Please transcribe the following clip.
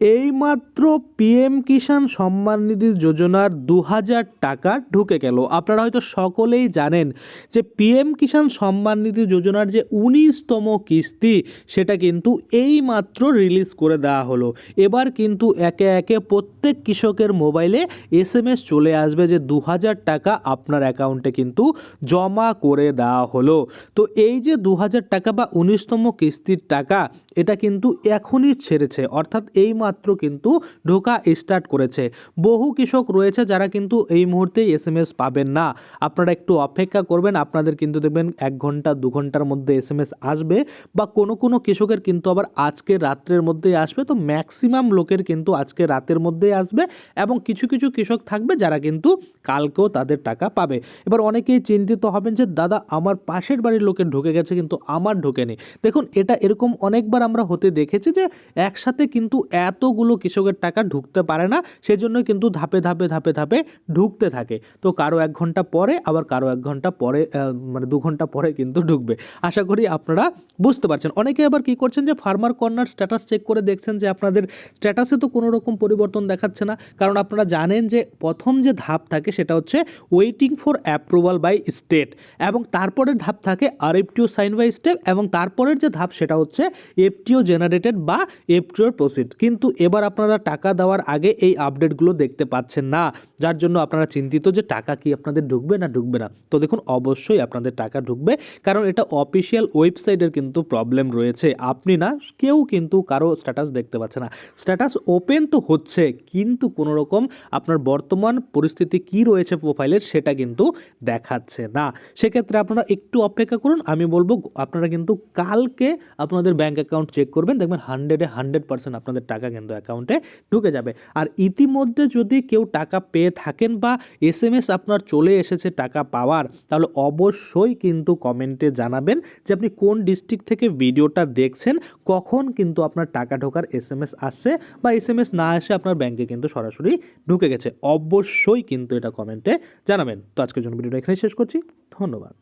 এইমাত্র পিএম কিষাণ সম্মান নিধি যোজনার দু হাজার টাকা ঢুকে গেল। আপনারা হয়তো সকলেই জানেন যে পিএম কিষাণ সম্মান নিধি যোজনার যে উনিশতম কিস্তি, সেটা কিন্তু এইমাত্র রিলিজ করে দেওয়া হলো। এবার কিন্তু একে একে প্রত্যেক কৃষকের মোবাইলে এস এম এস চলে আসবে যে দু হাজার টাকা আপনার অ্যাকাউন্টে কিন্তু জমা করে দেওয়া হলো। তো এই যে দু হাজার টাকা বা উনিশতম কিস্তির টাকা, এটা কিন্তু এখনই ছেড়েছে। অর্থাৎ এই মাত্র কিন্তু ঢোকা স্টার্ট করেছে। বহু কৃষক রয়েছে যারা কিন্তু এই মুহূর্তে এস এম এস পাবেন না। আপনারা একটু অপেক্ষা করবেন, আপনাদের কিন্তু দেখবেন এক ঘণ্টা, দু ঘণ্টার মধ্যে এস এম এস আসবে বা কোনো কোনো কৃষকের কিন্তু আবার আজকে রাত্রের মধ্যেই আসবে। তো ম্যাক্সিমাম লোকের কিন্তু আজকে রাতের মধ্যেই আসবে এবং কিছু কিছু কৃষক থাকবে যারা কিন্তু কালকেও তাদের টাকা পাবে। এবার অনেকেই চিন্তিত হবেন যে, দাদা, আমার পাশের বাড়ির লোকের ঢুকে গেছে কিন্তু আমার ঢোকেনি। দেখুন, এটা এরকম অনেকবার আমরা হতে দেখেছি যে, একসাথে কিন্তু এতগুলো কৃষকের টাকা ঢুকতে পারে না সেজন্য কিন্তু ধাপে ধাপে ধাপে ধাপে ঢুকতে থাকে। তো কারও এক ঘণ্টা পরে, আবার কারও এক ঘণ্টা পরে মানে দু ঘণ্টা পরে কিন্তু ঢুকবে। আশা করি আপনারা বুঝতে পারছেন। অনেকে আবার কি করছেন যে ফার্মার কর্নার স্ট্যাটাস চেক করে দেখছেন যে, আপনাদের স্ট্যাটাসে তো কোনো রকম পরিবর্তন দেখাচ্ছে না। কারণ আপনারা জানেন যে, প্রথম যে ধাপ থাকে, সেটা হচ্ছে waiting for approval by state এবং তারপরের ধাপ থাকে আরএফটিও সাইন বাই স্টেপ এবং তারপরের যে ধাপ, সেটা হচ্ছে এফটিও জেনারেটেড বা এফটিওর প্রসিড কিন্তু এবার আপনারা টাকা দেওয়ার আগে এই আপডেটগুলো দেখতে পাচ্ছেন না। যার জন্য আপনারা চিন্তিত যে টাকা কি আপনাদের ঢুকবে না ঢুকবে না। তো দেখুন, অবশ্যই আপনাদের টাকা ঢুকবে, কারণ এটা অফিসিয়াল ওয়েবসাইটের কিন্তু প্রবলেম রয়েছে। আপনি না, কেউ কিন্তু কারও স্ট্যাটাস দেখতে পাচ্ছে না। স্ট্যাটাস ওপেন তো হচ্ছে, কিন্তু কোনো রকম আপনার বর্তমান পরিস্থিতি কি রয়েছে প্রোফাইলের সেটা কিন্তু দেখাচ্ছে না। সেক্ষেত্রে আপনারা একটু অপেক্ষা করুন, আমি বলব আপনারা কিন্তু কালকে আপনাদের ব্যাংক অ্যাকাউন্ট চেক করবেন, দেখবেন হান্ড্রেডে হান্ড্রেড পার্সেন্ট আপনাদের টাকা কিন্তু অ্যাকাউন্টে ঢুকে যাবে। আর ইতিমধ্যে যদি কেউ টাকা পেয়ে থাকেন বা এস এম এস আপনার চলে এসেছে টাকা পাওয়ার, তাহলে অবশ্যই কিন্তু কমেন্টে জানাবেন যে আপনি কোন ডিস্ট্রিক্ট থেকে ভিডিওটা দেখছেন, কখন কিন্তু আপনার টাকা ঢোকার এস এম এস আসছে বা এস এম এস না এসে আপনার ব্যাংকে কিন্তু সরাসরি ঢুকে গেছে। অবশ্যই কিন্তু এটা কমেন্টে জানাবেন। তো আজকের জন্য ভিডিওটা এখানে শেষ করছি। ধন্যবাদ।